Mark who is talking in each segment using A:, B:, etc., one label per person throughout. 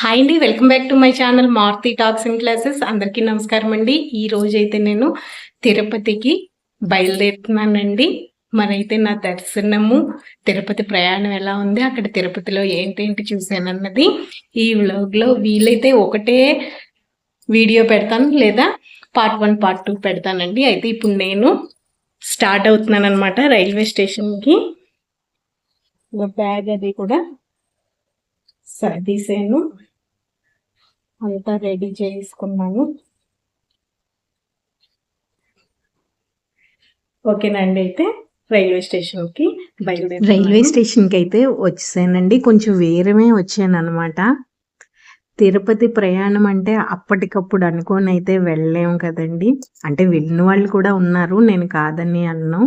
A: Hi అండి welcome back to my channel Maruti talks and classes అందరికీ నమస్కారం అండి. ఈ రోజైతే అయితే నేను తిరుపతికి బయలుదేరుతున్నానండి. మరైతే నా దర్శనము తిరుపతి ప్రయాణం ఎలా ఉంది అక్కడ తిరుపతిలో ఏంటేంటి చూశానన్నది ఈ వ్లాగ్లో వీలైతే ఒకటే వీడియో పెడతాను లేదా పార్ట్ వన్ పార్ట్ టూ పెడతానండి. అయితే ఇప్పుడు నేను స్టార్ట్ అవుతున్నాను అనమాట రైల్వే స్టేషన్కి. బ్యాగ్ అది కూడా సర్దీసాను అంతా రెడీ చేసుకున్నాను. ఓకేనండి అయితే రైల్వే స్టేషన్కి బయలుదేరి
B: రైల్వే స్టేషన్కి అయితే వచ్చేసానండి కొంచెం వేరమే వచ్చాను అనమాట తిరుపతి ప్రయాణం అంటే అప్పటికప్పుడు అనుకొని అయితే వెళ్ళలేము కదండి. అంటే వెళ్ళిన వాళ్ళు కూడా ఉన్నారు నేను కాదని అన్నాను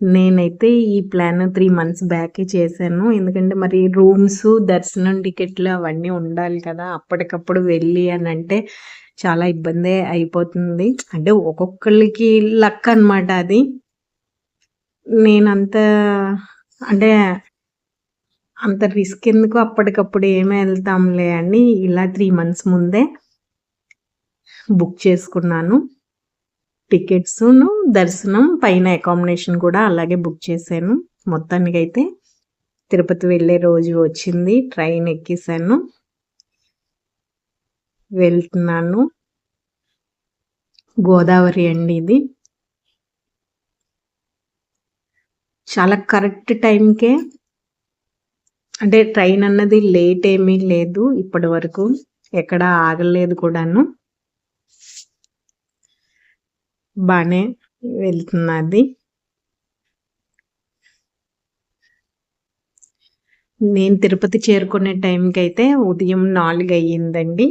B: నేనైతే ఈ ప్లాన్ త్రీ మంత్స్ బ్యాకే చేశాను. ఎందుకంటే మరి రూమ్స్ దర్శనం టికెట్లు అవన్నీ ఉండాలి కదా. అప్పటికప్పుడు వెళ్ళి అని అంటే చాలా ఇబ్బంది అయిపోతుంది. అంటే ఒక్కొక్కరికి లక్ అన్నమాట అది. నేనంత అంటే అంత రిస్క్ ఎందుకు అప్పటికప్పుడు ఏమి వెళ్తాంలే అని ఇలా త్రీ మంత్స్ ముందే బుక్ చేసుకున్నాను. టికెట్స్ను దర్శనం పైన అకామిడేషన్ కూడా అలాగే బుక్ చేశాను. మొత్తానికైతే తిరుపతి వెళ్ళే రోజు వచ్చింది. ట్రైన్ ఎక్కేసాను వెళ్తున్నాను. గోదావరి అండి ఇది. చాలా కరెక్ట్ టైంకే అంటే ట్రైన్ అన్నది లేట్ ఏమీ లేదు ఇప్పటి వరకు. ఎక్కడ ఆగలేదు కూడాను. బాగానే వెళ్తున్నది. నేను తిరుపతి చేరుకునే టైంకి అయితే ఉదయం నాలుగు అయ్యిందండి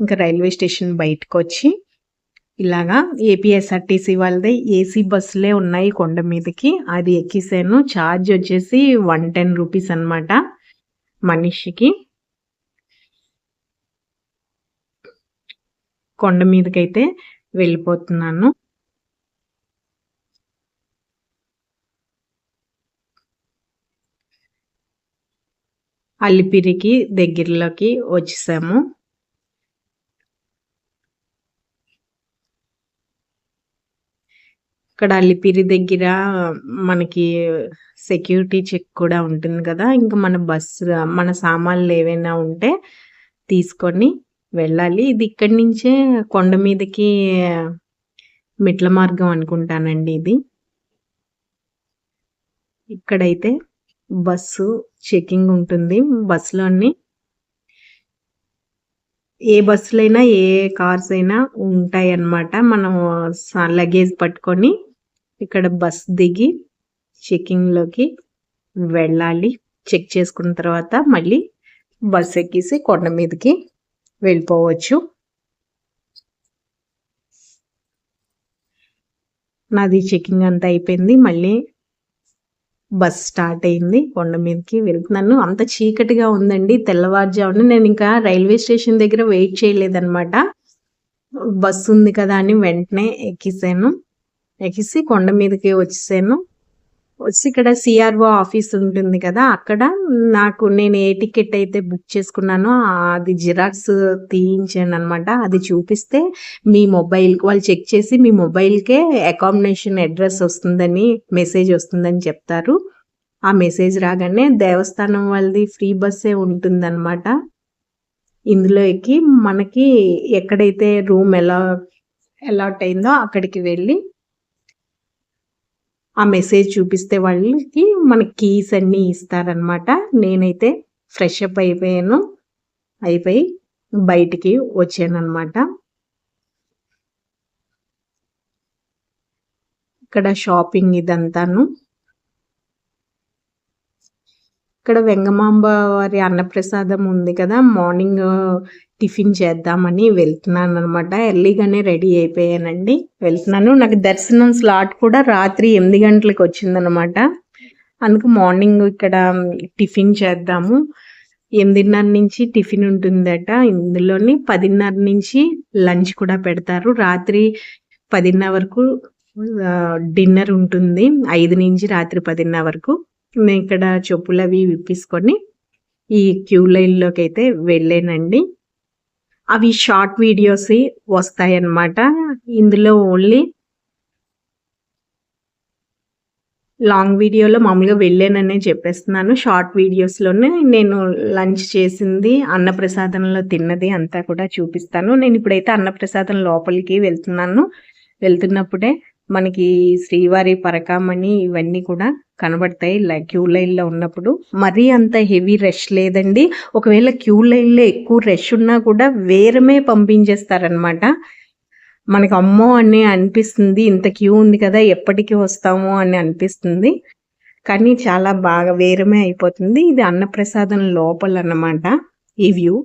B: ఇంకా రైల్వే స్టేషన్ బయటకు వచ్చి ఇలాగా ఏపీఎస్ఆర్టీసీ వాళ్ళది ఏసీ బస్సులే ఉన్నాయి కొండ మీదకి. అది ఎక్కిసాను. ఛార్జ్ వచ్చేసి వన్ టెన్ రూపీస్ అనమాట మనిషికి. కొండ మీదకైతే వెళ్ళిపోతున్నాను. అల్లిపిరికి దగ్గరలోకి వచ్చేసాము. ఇక్కడ అల్లిపిరి దగ్గర మనకి సెక్యూరిటీ చెక్ కూడా ఉంటుంది కదా. ఇంకా మన బస్సు మన సామాన్లు ఏవైనా ఉంటే తీసుకొని వెళ్ళాలి. ఇది ఇక్కడి నుంచే కొండ మీదకి మెట్ల మార్గం అనుకుంటానండి ఇది. ఇక్కడైతే బస్సు చెకింగ్ ఉంటుంది బస్సులోని ఏ బస్సులైనా ఏ కార్స్ అయినా ఉంటాయి అన్నమాట మనం లగేజ్ పట్టుకొని ఇక్కడ బస్ దిగి చెకింగ్లోకి వెళ్ళాలి. చెక్ చేసుకున్న తర్వాత మళ్ళీ బస్ ఎక్కేసి కొండ మీదకి వెళ్ళిపోవచ్చు. నాది చెకింగ్ అంతా అయిపోయింది. మళ్ళీ బస్ స్టార్ట్ అయింది. కొండ మీదకి వెళ్తున్నాను అంత చీకటిగా ఉందండి. తెల్లవారుజామున నేను ఇంకా రైల్వే స్టేషన్ దగ్గర వెయిట్ చేయలేదన్నమాట. బస్సు ఉంది కదా అని వెంటనే ఎక్కిసాను. ఎక్కిసి కొండ మీదకి వచ్చేసాను. వచ్చి ఇక్కడ సిఆర్ఓ ఆఫీస్ ఉంటుంది కదా అక్కడ నాకు నేను ఏ టికెట్ అయితే బుక్ చేసుకున్నానో అది జిరాక్స్ తీయించాను అనమాట అది చూపిస్తే మీ మొబైల్ వాళ్ళు చెక్ చేసి మీ మొబైల్కే అకామిడేషన్ అడ్రస్ వస్తుందని మెసేజ్ వస్తుందని చెప్తారు. ఆ మెసేజ్ రాగానే దేవస్థానం వాళ్ళది ఫ్రీ బస్సే ఉంటుందన్నమాట. ఇందులో ఎక్కి మనకి ఎక్కడైతే రూమ్ ఎలా అలాట్ అయిందో అక్కడికి వెళ్ళి ఆ మెసేజ్ చూపిస్తే వాళ్ళకి మనకి కీస్ అన్నీ ఇస్తారనమాట నేనైతే ఫ్రెష్ అప్ అయిపోయాను. అయిపోయి బయటికి వచ్చాను ఇక్కడ షాపింగ్ ఇదంతాను. ఇక్కడ వెంగమాంబ వారి అన్నప్రసాదం ఉంది కదా మార్నింగ్ టిఫిన్ చేద్దామని వెళ్తున్నాను అనమాట ఎర్లీగానే రెడీ అయిపోయానండి. వెళ్తున్నాను. నాకు దర్శనం స్లాట్ కూడా రాత్రి ఎనిమిది గంటలకు వచ్చిందనమాట అందుకు మార్నింగ్ ఇక్కడ టిఫిన్ చేద్దాము. ఎనిమిదిన్నర నుంచి టిఫిన్ ఉంటుందట. ఇందులోని పదిన్నర నుంచి లంచ్ కూడా పెడతారు. రాత్రి పదిన్నర వరకు డిన్నర్ ఉంటుంది. ఐదు నుంచి రాత్రి పదిన్నర వరకు. నేను ఇక్కడ చెప్పులు అవి విప్పించుకొని ఈ క్యూ లైన్లోకి అయితే వెళ్ళానండి. అవి షార్ట్ వీడియోస్ వస్తాయి అన్నమాట ఇందులో ఓన్లీ లాంగ్ వీడియోలో మామూలుగా వెళ్ళాననే చెప్పేస్తున్నాను. షార్ట్ వీడియోస్లోనే నేను లంచ్ చేసింది అన్నప్రసాదంలో తిన్నది అంతా కూడా చూపిస్తాను. నేను ఇప్పుడైతే అన్నప్రసాదం లోపలికి వెళ్తున్నాను. వెళ్తున్నప్పుడే మనకి శ్రీవారి పరకామణి ఇవన్నీ కూడా కనబడతాయి లై- క్యూ లైన్లో ఉన్నప్పుడు. మరీ అంత హెవీ రష్ లేదండి. ఒకవేళ క్యూ లైన్లో ఎక్కువ రష్ ఉన్నా కూడా వేరమే పంపించేస్తారనమాట మనకి అమ్మో అని అనిపిస్తుంది. ఇంత క్యూ ఉంది కదా ఎప్పటికి వస్తాము అని అనిపిస్తుంది. కానీ చాలా బాగా వేరమే అయిపోతుంది. ఇది అన్నప్రసాదం లోపల అన్నమాట ఈ వ్యూ.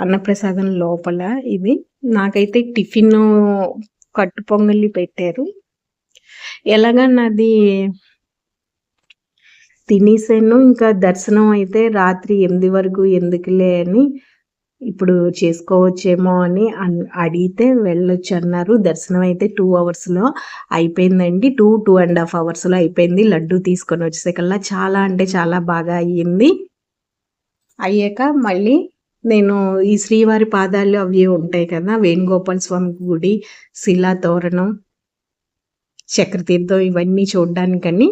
B: అన్నప్రసాదం లోపల ఇది. నాకైతే టిఫిన్ కట్టు పొంగలి పెట్టారు. ఎలాగా నాది తినేసాను. ఇంకా దర్శనం అయితే రాత్రి ఎనిమిది వరకు ఎందుకులే అని ఇప్పుడు చేసుకోవచ్చేమో అని అన్- అడిగితే వెళ్ళొచ్చు అన్నారు దర్శనం అయితే టూ అవర్స్లో అయిపోయిందండి. టూ టూ అండ్ హాఫ్ అవర్స్లో అయిపోయింది. లడ్డు తీసుకొని వచ్చేసరికల్లా చాలా అంటే చాలా బాగా అయ్యింది. అయ్యాక మళ్ళీ నేను ఈ శ్రీవారి పాదాలు అవి ఉంటాయి కదా వేణుగోపాల స్వామి గుడి శిలా తోరణం చక్రతీర్థం ఇవన్నీ చూడడానికని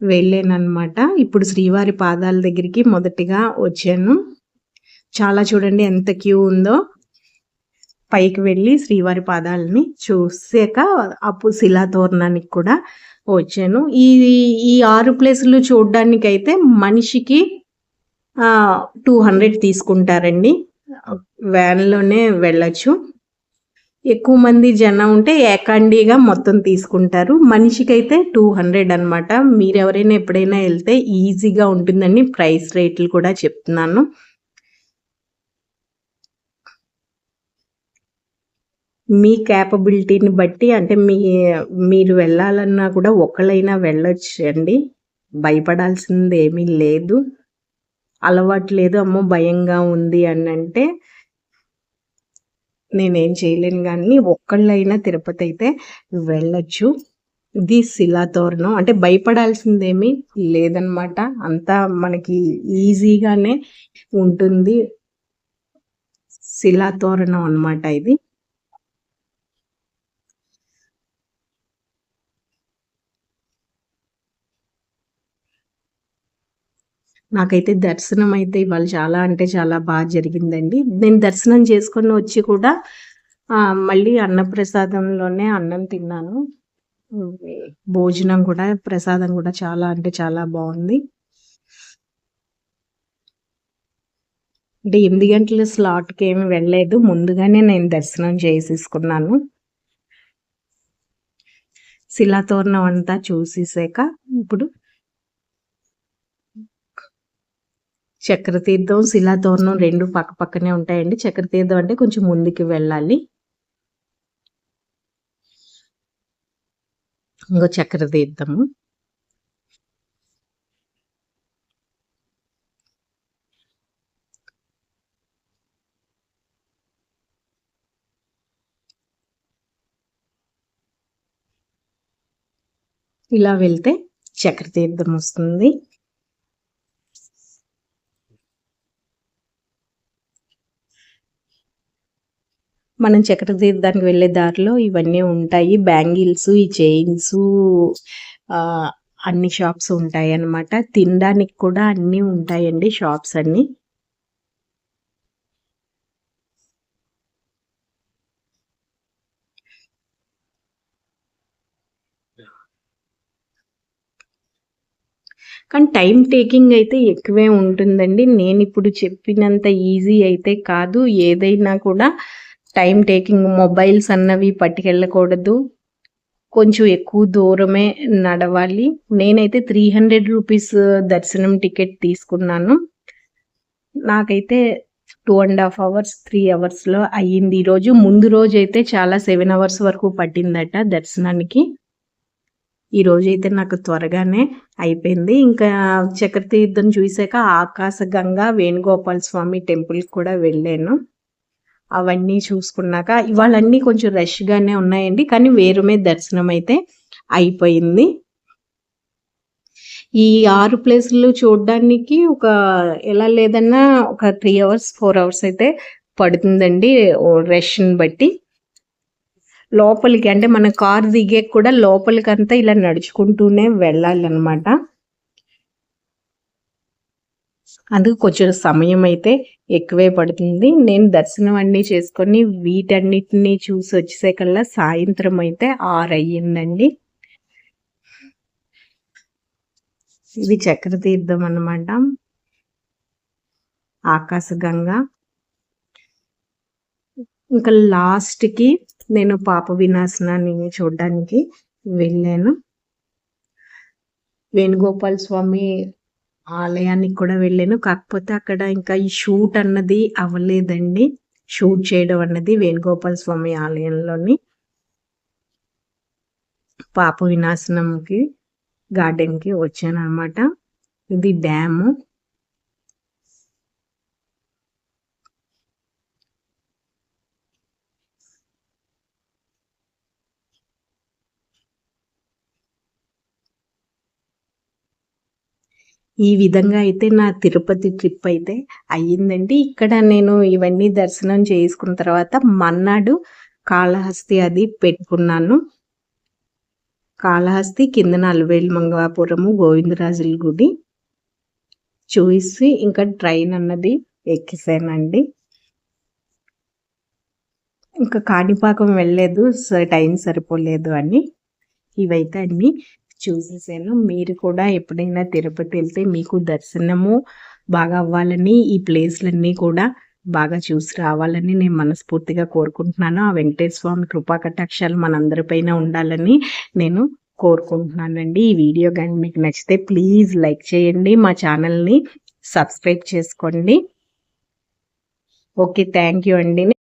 B: వెళ్ళానమాట ఇప్పుడు శ్రీవారి పాదాల దగ్గరికి మొదటిగా వచ్చాను. చాలా చూడండి ఎంత క్యూ ఉందో. పైకి వెళ్ళి శ్రీవారి పాదాలని చూసాక అప్పుడు శిలా తోరణానికి కూడా వచ్చాను. ఈ ఈ ఆరు ప్లేసులు చూడడానికైతే మనిషికి టూ హండ్రెడ్ తీసుకుంటారండి. వ్యాన్లోనే వెళ్ళచ్చు. ఎక్కువ మంది జనం ఉంటే ఏకాండీగా మొత్తం తీసుకుంటారు. మనిషికైతే టూ హండ్రెడ్ అనమాట మీరు ఎవరైనా ఎప్పుడైనా వెళ్తే ఈజీగా ఉంటుందండి. ప్రైస్ రేట్లు కూడా చెప్తున్నాను. మీ క్యాపబిలిటీని బట్టి అంటే మీ మీరు వెళ్ళాలన్నా కూడా ఒకళ్ళైనా వెళ్ళొచ్చు అండి భయపడాల్సింది ఏమీ లేదు. అలవాటు లేదు అమ్మో భయంగా ఉంది అని అంటే నేనేం చేయలేను కానీ ఒక్కళ్ళైనా తిరుపతి అయితే వెళ్ళొచ్చు. ఇది శిలాతోరణం అంటే భయపడాల్సిందేమీ లేదనమాట. అంతా మనకి ఈజీగానే ఉంటుంది. శిలాతోరణం అన్నమాట ఇది. నాకైతే దర్శనం అయితే ఇవాళ చాలా అంటే చాలా బాగా జరిగిందండి. నేను దర్శనం చేసుకొని వచ్చి కూడా మళ్ళీ అన్నప్రసాదంలోనే అన్నం తిన్నాను. భోజనం కూడా ప్రసాదం కూడా చాలా అంటే చాలా బాగుంది. అంటే ఎనిమిది గంటల స్లాట్కి ఏమి వెళ్ళలేదు. ముందుగానే నేను దర్శనం చేసేసుకున్నాను. శిలాతోరణం అంతా చూసేసాక ఇప్పుడు చక్రతీర్థం శిలాతోరణం రెండు పక్క పక్కనే ఉంటాయండి. చక్రతీర్థం అంటే కొంచెం ముందుకు వెళ్ళాలి. ఇంకో చక్రతీర్థము ఇలా వెళ్తే చక్రతీర్థం వస్తుంది. మనం చక్రతీర్థానికి వెళ్ళే దారిలో ఇవన్నీ ఉంటాయి. బ్యాంగిల్స్ ఈ చైన్స్ అన్ని షాప్స్ ఉంటాయి అన్నమాట. తినడానికి కూడా అన్నీ ఉంటాయండి షాప్స్ అన్ని. కానీ టైం టేకింగ్ అయితే ఎక్కువే ఉంటుందండి. నేను ఇప్పుడు చెప్పినంత ఈజీ అయితే కాదు. ఏదైనా కూడా టైం టేకింగ్ మొబైల్స్ అన్నవి పట్టుకెళ్ళకూడదు. కొంచెం ఎక్కువ దూరమే నడవాలి. నేనైతే త్రీ హండ్రెడ్ రూపీస్ దర్శనం టికెట్ తీసుకున్నాను. నాకైతే two and half hours three అవర్స్లో అయ్యింది. ఈరోజు ముందు రోజు అయితే చాలా సెవెన్ అవర్స్ వరకు పట్టిందట దర్శనానికి. ఈ అయితే నాకు త్వరగానే అయిపోయింది. ఇంకా చక్రతీర్థం చూసాక ఆకాశగంగా వేణుగోపాల స్వామి టెంపుల్కి కూడా వెళ్ళాను. అవన్నీ చూసుకున్నాక ఇవాళన్నీ కొంచెం రష్గానే ఉన్నాయండి కానీ వేరుమే దర్శనం అయితే అయిపోయింది. ఈ ఆరు ప్లేసులు చూడడానికి ఒక ఎలా లేదన్నా ఒక త్రీ అవర్స్ ఫోర్ అవర్స్ అయితే పడుతుందండి రష్ని బట్టి. లోపలికి అంటే మన కార్ దిగే కూడా లోపలికంతా ఇలా నడుచుకుంటూనే వెళ్ళాలన్నమాట. అందుకు కొంచెం సమయం అయితే ఎక్కువే పడుతుంది. నేను దర్శనం అన్నీ చేసుకొని వీటన్నిటిని చూసి వచ్చేసేకల్లా సాయంత్రం అయితే ఆరు అయ్యిందండి ఇది చక్రతీర్థం అనమాట ఆకాశగంగా. ఇంకా లాస్ట్కి నేను పాప వినాశనాన్ని చూడడానికి వెళ్ళాను. వేణుగోపాల్ స్వామి ఆలయానికి కూడా వెళ్ళాను. కాకపోతే అక్కడ ఇంకా ఈ షూట్ అన్నది అవ్వలేదండి. షూట్ చేయడం అన్నది వేణుగోపాల స్వామి ఆలయంలోని పాప వినాశనంకి గార్డెన్కి వచ్చాను అనమాట ఇది డ్యాము. ఈ విధంగా అయితే నా తిరుపతి ట్రిప్ అయితే అయ్యిందండి. ఇక్కడ నేను ఇవన్నీ దర్శనం చేసుకున్న తర్వాత మన్నాడు కాళహస్తి అది పెట్టుకున్నాను. కాళహస్తి కింద అలవేలు మంగవాపురము గోవిందరాజుల గుడి. చూసి ఇంకా ట్రైన్ అన్నది ఎక్కిసానండి. ఇంకా కాణిపాకం వెళ్ళలేదు టైం సరిపోలేదు అని. ఇవైతే అన్ని. చూసేసాను మీరు కూడా ఎప్పుడైనా తిరుపతి వెళ్తే మీకు దర్శనము బాగా అవ్వాలని ఈ ప్లేస్లన్నీ కూడా బాగా చూసి రావాలని నేను మనస్ఫూర్తిగా కోరుకుంటున్నాను. ఆ వెంకటేశ్వర స్వామి కృపా కటాక్షాలు మనందరిపైన ఉండాలని నేను కోరుకుంటున్నానండి. ఈ వీడియో కానీ మీకు నచ్చితే ప్లీజ్ లైక్ చేయండి మా ఛానల్ని సబ్స్క్రైబ్ చేసుకోండి. ఓకే థ్యాంక్ యూ అండి.